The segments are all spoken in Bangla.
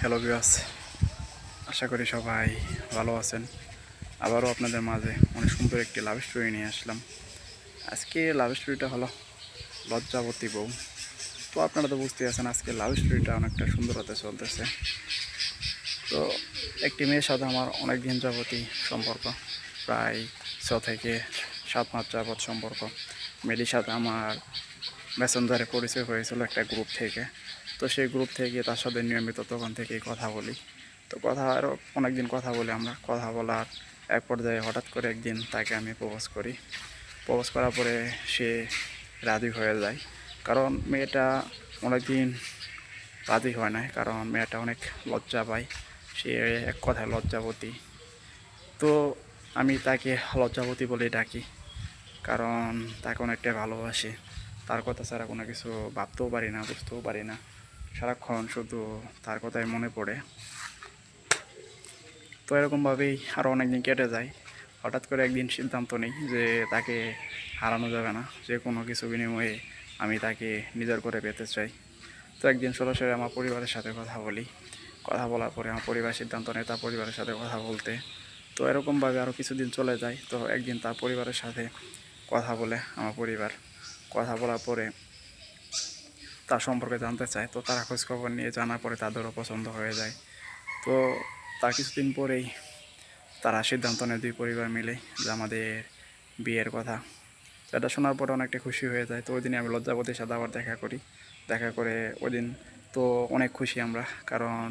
হ্যালো বিয়াস আশা করি সবাই ভালো আছেন। আবারও আপনাদের মাঝে অনেক সুন্দর একটি লাভ স্টোরি নিয়ে আসলাম। আজকে লাভ স্টোরিটা হলো লজ্জাবতী বউ। তো আপনারা তো বুঝতে আছেন, আজকে লাভ স্টোরিটা অনেকটা সুন্দর হতে চলতেছে। তো একটি মেয়ের সাথে আমার অনেক দিন যাবতী সম্পর্ক। প্রায় ছ থেকে সাত মাস যাবৎ সম্পর্ক। মেয়েটির সাথে আমার মেসেঞ্জারে পরিচয় হয়েছিল একটা গ্রুপ থেকে। তো সেই গ্রুপ থেকে তার সাথে নিয়মিত তখন থেকেই কথা বলি। তো কথা আরও অনেক দিন কথা বলি আমরা। কথা বলার এক পর্যায়ে হঠাৎ করে একদিন তাকে আমি প্রপোজ করি। প্রপোজ করার পরে সে রাজি হয়ে যায়। কারণ মেয়েটা অনেক দিন রাজি হয় না কারণ মেয়েটা অনেক লজ্জা পায়। সে এক কথায় লজ্জাবতী। তো আমি তাকে লজ্জাবতী বলে ডাকি। কারণ তাকে অনেকটা ভালোবাসে। তার কথা ছাড়া কোনো কিছু ভাবতেও পারি না, বুঝতেও পারি না। সারাক্ষণ শুধু তার কথাই মনে পড়ে। তো এরকমভাবেই আরও অনেকদিন কেটে যায়। হঠাৎ করে একদিন সিদ্ধান্ত নিই যে তাকে হারানো যাবে না। যে কোনো কিছু বিনিময়ে আমি তাকে নিজের করে পেতে চাই। তো একদিন সরাসরি আমার পরিবারের সাথে কথা বলি। কথা বলার পরে আমার পরিবার সিদ্ধান্ত নেয় তার পরিবারের সাথে কথা বলতে। তো এরকমভাবে আরও কিছুদিন চলে যায়। তো একদিন তার পরিবারের সাথে কথা বলে আমার পরিবার। কথা বলার পরে তার সম্পর্কে জানতে চায়, তো তারা খোঁজখবর নিয়ে জানার পরে তাদেরও পছন্দ হয়ে যায়। তো তার কিছুদিন পরেই তারা সিদ্ধান্ত নেয় দুই পরিবার মিলে যে আমাদের বিয়ের কথা। এটা শোনার পরে অনেকটা খুশি হয়ে যায়। তো ওই দিনে আমি লজ্জাবতীর সাথে আবার দেখা করি। দেখা করে ওই দিন তো অনেক খুশি আমরা, কারণ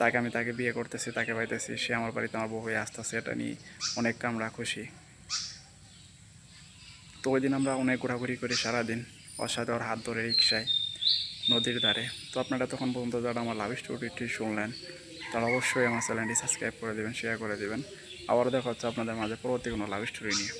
তাকে আমি তাকে বিয়ে করতেছি, তাকে পাইতেছি, সে আমার বাড়িতে আমার বউ হয়ে আসতেছে, এটা নিয়ে অনেক আমরা খুশি। তো ওই দিন আমরা অনেক ঘোরাঘুরি করি সারাদিন। ওর হাত ধরে রিক্সায় নদীর ধারে। তো আপনারা তখন পর্যন্ত যারা আমার লাভ স্টোরিটি শুনলেন, তারা অবশ্যই আমার চ্যানেলটি সাবস্ক্রাইব করে দেবেন শেয়ার করে দেবেন। আবারও দেখা হচ্ছে আপনাদের মাঝে পরবর্তী কোনো লাভ স্টোরি নিয়ে।